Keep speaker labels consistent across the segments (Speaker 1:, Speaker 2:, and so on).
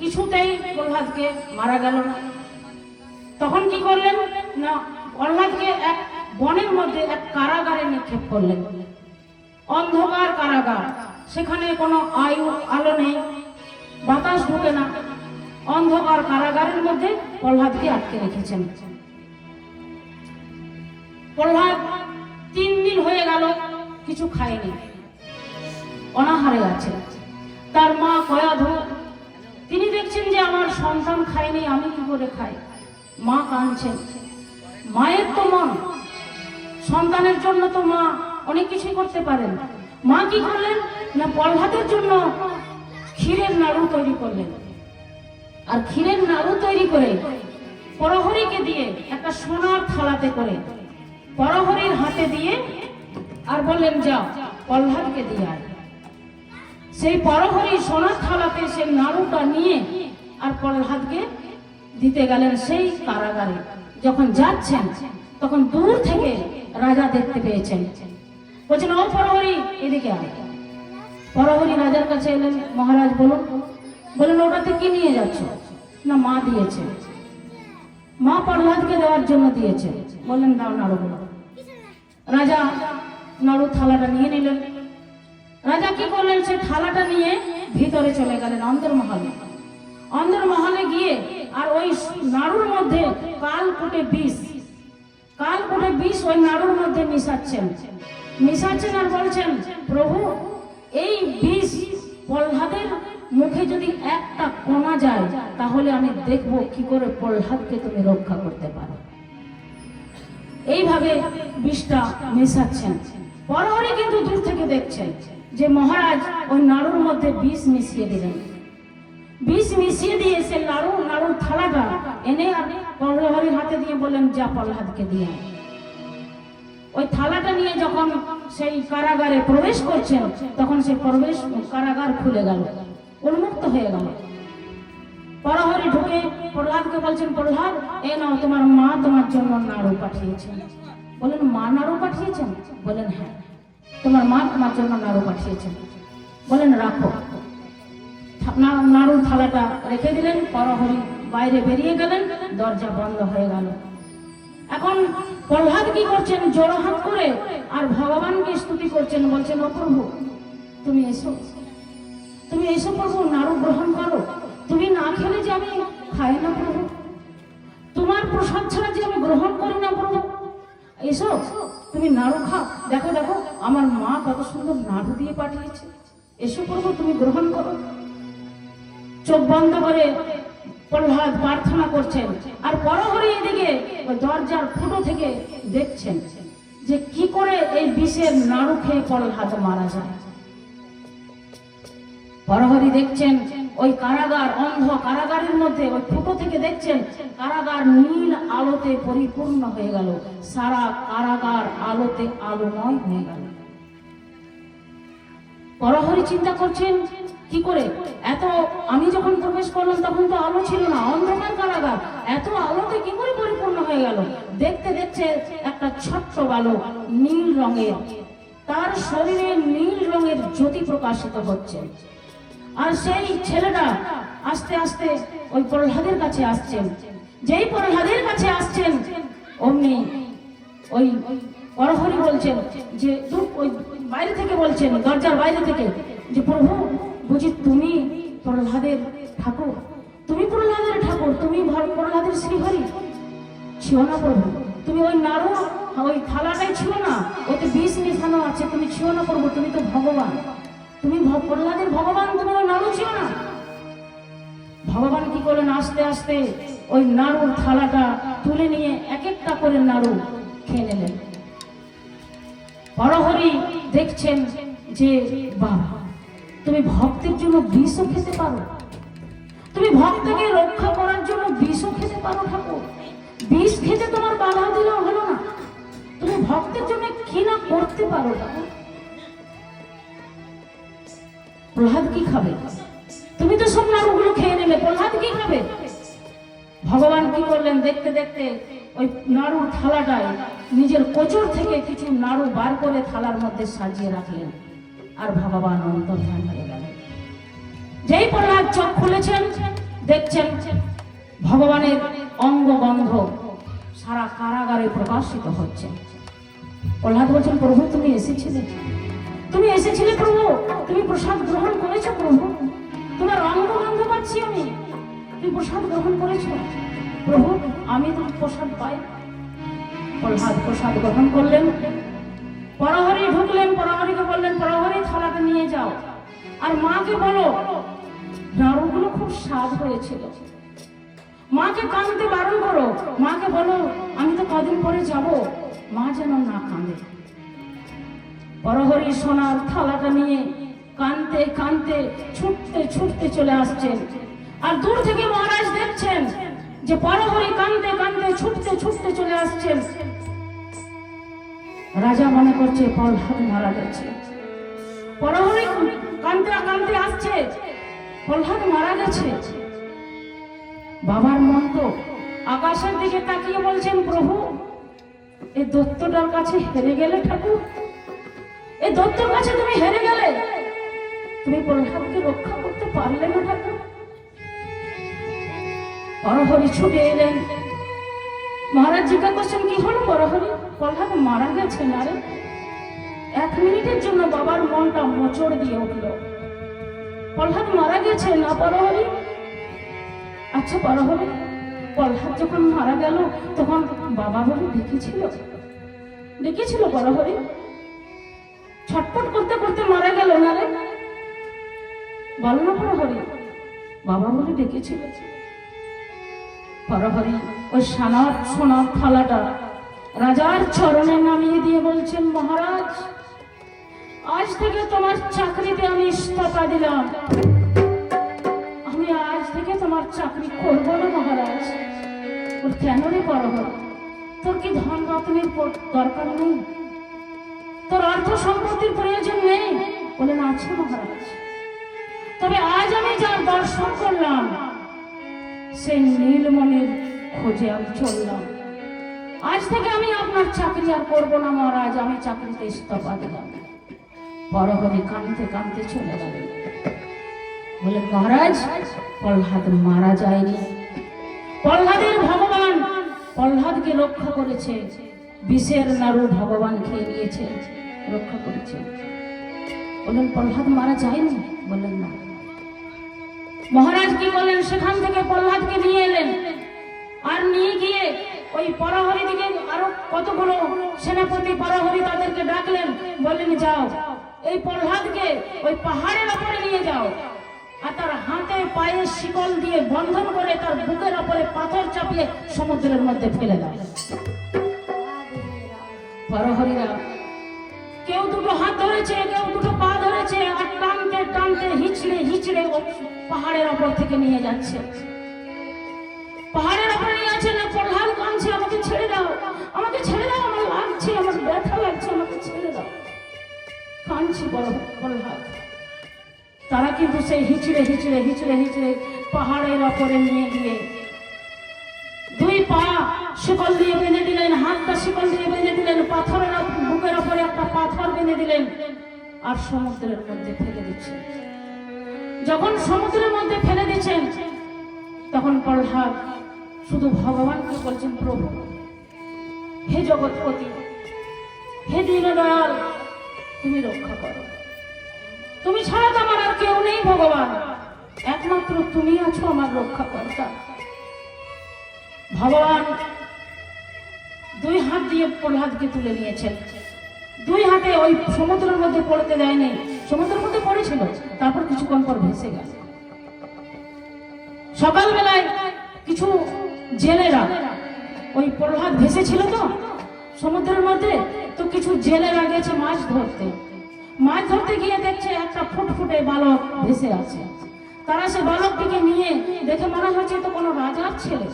Speaker 1: কিছুতেই প্রহ্লাদকে মারা গেল না। তখন কি করলেন? না, প্রহ্লাদকে এক বনের মধ্যে এক কারাগারে নিক্ষেপ করলেন। অন্ধকার কারাগার, সেখানে কোনো আয়ু, আলো নেই, বাতাস ঢুকে না। অন্ধকার কারাগারের মধ্যে প্রহ্লাদকে আটকে রেখেছেন। প্রহ্লাদ তিন দিন হয়ে গেল কিছু খায়নি। অনাহারে আছে। তার মা কয়াধু যে আমার সন্তান খায়নি, আমি কি করে খাই? মা কাঁদছেন মায়ের তো মন। সন্তানের জন্য তো মা অনেক কিছুই করতে পারেন। মা কি করলেন? না প্রহ্লাদের জন্য ক্ষীরের নাড়ু তৈরি করলেন। আর ক্ষীরের নাড়ু তৈরি করে পরহরিকে দিয়ে একটা সোনার থালাতে করে পরহরির হাতে দিয়ে আর বললেন, যাও প্রহ্লাদকে দিয়ে আয়। সেই পরহরি সোনার থালাতে সেই নাড়ুটা নিয়ে আর প্রহ্লাদকে দিতে গেলেন সেই কারাগারে। যখন যাচ্ছেন, তখন দূর থেকে রাজা দেখতে পেয়েছেন। বলছেন, ও পরহরি, এদিকে আয়। পরহরি রাজার কাছে এলেন। মহারাজ বলুন, বললেন, ওটাতে কি নিয়ে যাচ্ছ? না, মা দিয়েছে। মা প্রহ্লাদকে দেওয়ার জন্য দিয়েছে। বললেন, দাও নাড়ুগুলো রাজা নাড়ু থালাটা নিয়ে নিলেন। রাজা কি করলেন? সে থালাটা নিয়ে ভিতরে চলে গেলেন অন্দরমহলে। অন্দরমহলে গিয়ে আর ওই নাড়ুর মধ্যে কাল কুটে বিষ। কাল কুটে বিষ ওই নাড়ুর মধ্যে মিশাচ্ছেন। মিশাচ্ছেন আর বলছেন, প্রভু, এই বিষ প্রহ্লাদের মুখে যদি একটা কণা যায়, তাহলে আমি দেখব কি করে প্রহ্লাদকে তুমি রক্ষা করতে পারো। এইভাবে বিষটা মেশাচ্ছেন। পরহরে কিন্তু দূর থেকে দেখছেন যে মহারাজ ওই নাড়ুর মধ্যে বিষ মিশিয়ে দিলেন। বিষ মিশিয়ে দিয়ে সে নাড়ু থালাটা এনে প্রহরীর হাতে দিয়ে বললেন, যা প্রহ্লাদকে দিয়ে। ওই থালাটা নিয়ে যখন সেই কারাগারে প্রবেশ করছেন, তখন সেই প্রবেশ কারাগার খুলে গেল, উন্মুক্ত হয়ে গেল। পরহরি ঢুকে প্রহ্লাদকে বলছেন, প্রহ্লাদ, এ নাও, তোমার মা তোমার জন্য নাড়ু পাঠিয়েছেন। বলেন মা নাড়ু পাঠিয়েছেন? বলেন হ্যাঁ তোমার মা তোমার জন্য নাড়ু পাঠিয়েছেন। বলেন রাখো। নাড়ুর থালাটা রেখে দিলেন, পরহরি বাইরে বেরিয়ে গেলেন, দরজা বন্ধ হয়ে গেল। এখন প্রহ্লাদ কি করছেন? জোড়ো হাত করে আর ভগবানকে স্তুতি করছেন, বলছেন, ও প্রভু, তুমি এসো। তুমি এসো প্রভু, নাড়ু গ্রহণ করো। তুমি না খেলে যে আমি খাই না প্রভু। তোমার প্রসাদ ছাড়া যে আমি গ্রহণ করি না প্রভু। এসো, তুমি নাড়ু খাও। দেখো দেখো, আমার মা কত সুন্দর নাড়ু দিয়ে পাঠিয়েছে। এসো প্রভু, তুমি গ্রহণ করো। চোখ বন্ধ করে প্রহ্লাদ প্রার্থনা করছেন। আর পরহরি এদিকে দরজার ফুটো থেকে দেখছেন যে কি করে এই বিষের নাড়ু খেয়ে প্রহ্লাদ মারা যায়। পরহরি দেখছেন ওই কারাগার অন্ধ কারাগারের মধ্যে ওই ফুটো থেকে দেখছেন কারাগার নীল আলোতে পরিপূর্ণ হয়ে গেল। সারা কারাগার আলোতে আলোময় হয়ে গেল। পরহরি চিন্তা করছেন কি করে? এত আমি যখন প্রবেশ করলাম, তখন তো আলো ছিল না, অন্ধকার কারাগার। এত আলোতে কি করে পরিপূর্ণ হয়ে গেল? দেখতে দেখতে একটা ছোট্ট বালক নীল রঙের, তার শরীরে নীল রঙের জ্যোতি প্রকাশিত হচ্ছে। আর সেই ছেলেটা আস্তে আস্তে ওই প্রহ্লাদের কাছে আসছেন। যেই প্রহ্লাদের কাছে আসছেন, অমনি ওই পরহরি বলছেন যে ওই বাইরে থেকে বলছেন, দরজার বাইরে থেকে, যে প্রভু বুঝি তুমি প্রহ্লাদের ঠাকুর, তুমি প্রহ্লাদের ঠাকুর, তুমি প্রহ্লাদের শ্রীহরি। ছিল না প্রভু, তুমি ওই নাড়ু, ওই থালাটাই ছিল না, ওতে বিষ মিশানো আছে, তুমি ছিল না প্রভু, তুমি তো ভগবান। তুমি প্রহ্লাদের ভগবান, তুমি ওই নাড়ু ছিল না। ভগবান কি করলেন? আস্তে আস্তে ওই নাড়ুর থালাটা তুলে নিয়ে এক একটা করে নাড়ু খেয়ে নিলেন। পরহরি দেখছেন যে বাবা তুমি ভক্তের জন্য বিষও খেতে পারো। তুমি ভক্তকে রক্ষা করার জন্য বিষও খেতে পারো ঠাকুর। বিষ খেতে তোমার বাধা দিলেও হলো না। তুমি ভক্তের জন্য কি না করতে পারো ঠাকুর? কি খাবে? তুমি তো সব নাড়ুগুলো খেয়ে নিলে, প্রহ্লাদ কি খাবে? ভগবান কি করলেন দেখতে দেখতে ওই নাড়ুর থালাটায় নিজের কোচর থেকে কিছু নাড়ু বার করে থালার মধ্যে সাজিয়ে রাখলেন। আর ভগবান অন্তর্ধান হয়ে গেলেন। যেই প্রহ্লাদ চোখ খুলেছেন, দেখছেন ভগবানের অঙ্গ অঙ্গগন্ধ সারা কারাগারে প্রকাশিত হচ্ছে। প্রহ্লাদ বলছেন, প্রভু, তুমি এসেছিলে? তুমি এসেছিলে, প্রভু। তুমি প্রসাদ গ্রহণ করেছ, প্রভু। তোমার অঙ্গগন্ধ পাচ্ছি আমি। তুমি প্রসাদ গ্রহণ করেছ। প্রভু, আমি তোমার প্রসাদ পাই। প্রহ্লাদ প্রসাদ গ্রহণ করলেন। পরহরি ঢুকলেন পরহরিকে বললেন, পরহরি, থালাটা নিয়ে যাও। আর মাকে বলো নাড়ুগুলো খুব স্বাদ হয়েছিল। মাকে কাঁদতে বারণ করো। মাকে বলো, আমি তো কদিন পরে যাব। মা যেন না কাঁদে। পরহরি সোনার থালাটা নিয়ে কানতে কানতে ছুটতে ছুটতে চলে আসছেন। আর দূর থেকে মহারাজ দেখছেন যে পরহরি কানতে কানতে ছুটতে ছুটতে চলে আসছেন। রাজা মনে করছে প্রহ্লাদ মারা গেছে। পরহরি কানতে কানতে আসছে প্রহ্লাদ মারা গেছে। বাবার মন তো আকাশের দিকে তাকিয়ে বলছেন, প্রভু এই দত্তটার কাছে হেরে গেলে ঠাকুর? এই দত্তর কাছে তুমি হেরে গেলে? তুমি প্রহ্লাদকে রক্ষা করতে পারলে না ঠাকুর? পরহরি ছুটে এলেন। মহারাজ জিজ্ঞাসা করছেন, কি হলো পরহরি প্রহ্লাদ মারা গেছে না রে এক মিনিটের জন্য বাবার মনটা মোচড় দিয়ে উঠল। প্রহ্লাদ মারা গেছে না পরহরি আচ্ছা পরহরি প্রহ্লাদ যখন মারা গেল, তখন বাবা বলে ডেকেছিল ডেকেছিল পরহরি ছটপট করতে করতে মারা গেল না রে? বল না পরহরি বাবা বলে ডেকেছিল পরহরি ওই সোনার সোনার থালাটা। রাজার চরণে নামিয়ে দিয়ে বলছেন, মহারাজ, আজ থেকে তোমার চাকরিতে আমি ইস্তফা দিলাম। আমি আজ থেকে তোমার চাকরি করব না, মহারাজ। ওর কেন রে পরহরি তোর কি ধন রত্নের দরকার নেই? তোর অর্থ সম্পত্তির প্রয়োজন নেই? বলেন, আছে, মহারাজ। তবে আজ আমি যার দর্শন করলাম, সেই নীলমণির খোঁজে আমি চললাম। আজ থেকে আমি আপনার চাকরি আর করব না মহারাজ, আমি চাকরিতে ইস্তফা দিলাম। বড় পরহরি কানতে কানতে চলে গেলেন। বলে মহারাজ, প্রহ্লাদ মারা যায়নি। প্রহ্লাদের ভগবান প্রহ্লাদকে রক্ষা করেছে। বিষের নাড়ু ভগবান খেয়ে নিয়েছে, রক্ষা করেছে। বললেন, প্রহ্লাদ মারা যায়নি? বললেন, না। মহারাজ কি বলেন, সেখান থেকে প্রহ্লাদকে নিয়ে এলেন। আর নিয়ে গিয়ে ওই পরাহরি দিকে আরও কতগুলো সেনাপতি পরাহরি তাদেরকে ডাকলেন, বললেন, যাও, এই প্রহ্লাদকে ওই পাহাড়ের ওপরে নিয়ে যাও। আর তার হাতে পায়ে শিকল দিয়ে বন্ধন করে তার বুকের ওপরে পাথর চাপিয়ে সমুদ্রের মধ্যে ফেলে দাও। পরহরিরা কেউ দুটো হাত ধরেছে, কেউ দুটো পা ধরেছে, আর টানতে টানতে হিচড়ে হিচড়ে পাহাড়ের ওপর থেকে নিয়ে যাচ্ছে। কাঁদছি বড় প্রহ্লাদ তারা কিন্তু সেই হিচড়ে হিচড়ে হিচড়ে হিচড়ে পাহাড়ের ওপরে নিয়ে গিয়ে দুই পা শিকল দিয়ে বেঁধে দিলেন, হাতটা শিকল দিয়ে বেঁধে দিলেন, পাথরের বুকের ওপরে একটা পাথর বেঁধে দিলেন আর সমুদ্রের মধ্যে ফেলে দিচ্ছেন। যখন সমুদ্রের মধ্যে ফেলে দিচ্ছেন, তখন প্রহ্লাদ শুধু ভগবানকে বলছেন, প্রভু, হে জগৎপতি, হে দীনদয়াল তুমি রক্ষা করো। তুমি ছাড়া তো আমার আর কেউ নেই, ভগবান। একমাত্র তুমি আছো আমার রক্ষা কর্তা ভগবান দুই হাত দিয়ে প্রহ্লাদকে তুলে নিয়েছেন। দুই হাতে ওই সমুদ্রের মধ্যে পড়তে দেয়নি। সমুদ্রের মধ্যে পড়েছিল, তারপর কিছুক্ষণ পর ভেসে গেল। সকালবেলায় কিছু জেলেরা ওই প্রহ্লাদ ভেসেছিল তো সমুদ্রের মধ্যে তো কিছু জেলেরা গেছে মাছ ধরতে। মাছ ধরতে গিয়ে দেখছে একটা ফুটফুটে বালক ভেসে আছে। তারা সে বালকটিকে নিয়ে দেখে মনে হচ্ছে তো কোনো রাজার ছেলে।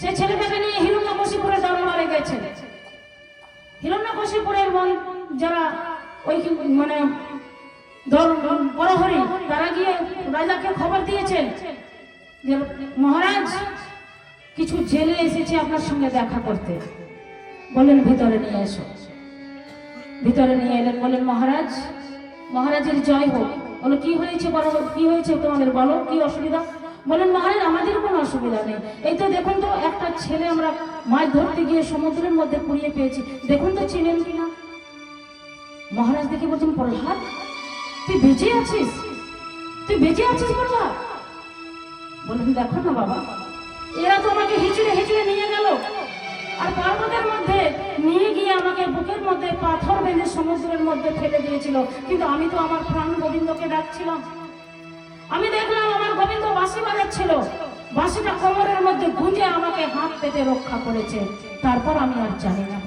Speaker 1: সে ছেলেটাকে নিয়ে হিরণ্যকশিপুরের দরবারে গেছে। হিরণ্যকশিপুরের মন যারা ওই মানে বড়হরি তারা গিয়ে রাজাকে খবর দিয়েছেন যে মহারাজ, কিছু জেলে এসেছে আপনার সঙ্গে দেখা করতে। বললেন ভিতরে নিয়ে এসো। ভিতরে নিয়ে এলেন, বলেন, মহারাজ, মহারাজের জয় হোক। বলো, কি হয়েছে বলো, কি হয়েছে তোমাদের? বলো, কি অসুবিধা? বলেন, মহারাজ, আমাদের কোনো অসুবিধা নেই। এই তো দেখুন তো, একটা ছেলে আমরা মাছ ধরতে গিয়ে সমুদ্রের মধ্যে পুড়িয়ে পেয়েছি। দেখুন তো, চিনেন কিনা মহারাজ দেখে বলছেন, প্রহ্লাদ, তুই বেঁচে আছিস? তুই বেঁচে আছিস, প্রহ্লাদ? বলেন দেখো না বাবা, এরা তো আমাকে হিচড়ে হিচড়ে নিয়ে সমুদ্রের মধ্যে ফেলে দিয়েছিল। কিন্তু আমি তো আমার প্রাণ গোবিন্দকে ডাকছিলাম। আমি দেখলাম আমার গোবিন্দ বাসি বাজাচ্ছিল। বাঁশিটা কোমরের মধ্যে গুঁজে আমাকে হাত পেতে রক্ষা করেছে। তারপর আমি আর জানি না।